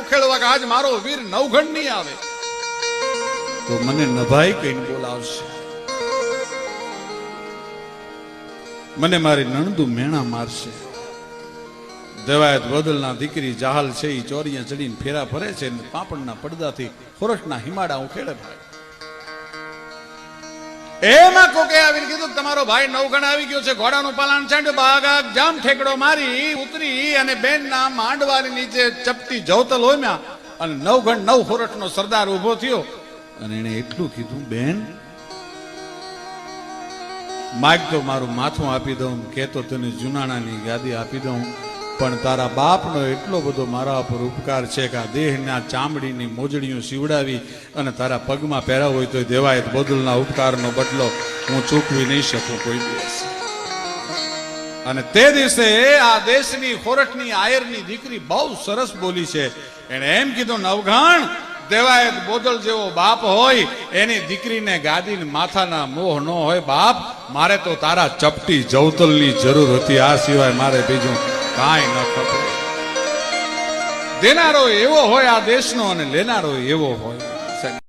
ઉખેડવા વીર નવઘણ નહીં આવે. તો મને નભાઈ કહીને બોલાવશે. મને મારી નણદુ મેણા મારશે. દેવાયત બદલના દીકરી જાહલ છે એ ચોરીએ ચડીને ફેરા ફરે છે પાપડના પડદાથી હોરઠના હિમાડા ઉખેડે ભાઈ એમાં કોકે આવીને કીધું તમારો ભાઈ નવગણ આવી ગયો છે, ઘોડાનું પાલન ચાંડ્યું બાગા જામ ઠેકડો મારી, ઉતરી અને બેનના માંડવાની નીચે ચપટી જવતલ હોમ્યા અને નવગણ નવ હોરઠનો સરદાર ઊભો થયો અને એને એટલું કીધું, બેન, માગ તો મારું માથું આપી દઉં, કેતો તને જુનાણાની ગાદી આપી દઉં પણ તારા બાપનો એટલો બધો મારા પર ઉપકાર છે કે આ દેહના ચામડીની મોજડીઓ સીવડાવી અને તારા પગમાં પહેરા હોય તો દેવાય બદલના ઉપકારનો બદલો હું ચૂકવી નહીં શકું કોઈ દિવસ. અને તે દિવસે આ દેશની ખોરટની આયરની દીકરી બહુ સરસ બોલી છે. એણે એમ કીધું, નવઘણ દેવાયત બોદલ જેવો બાપ હોય, એની દીકરીને ગાદીને માથાના મોહ ન હોય બાપ, મારે તો તારા ચપટી જવતલની જરૂર હતી, આ સિવાય મારે બીજું કાંઈ ન ખપે દેનારો એવો હોય આ દેશનો અને લેનારો એવો હોય.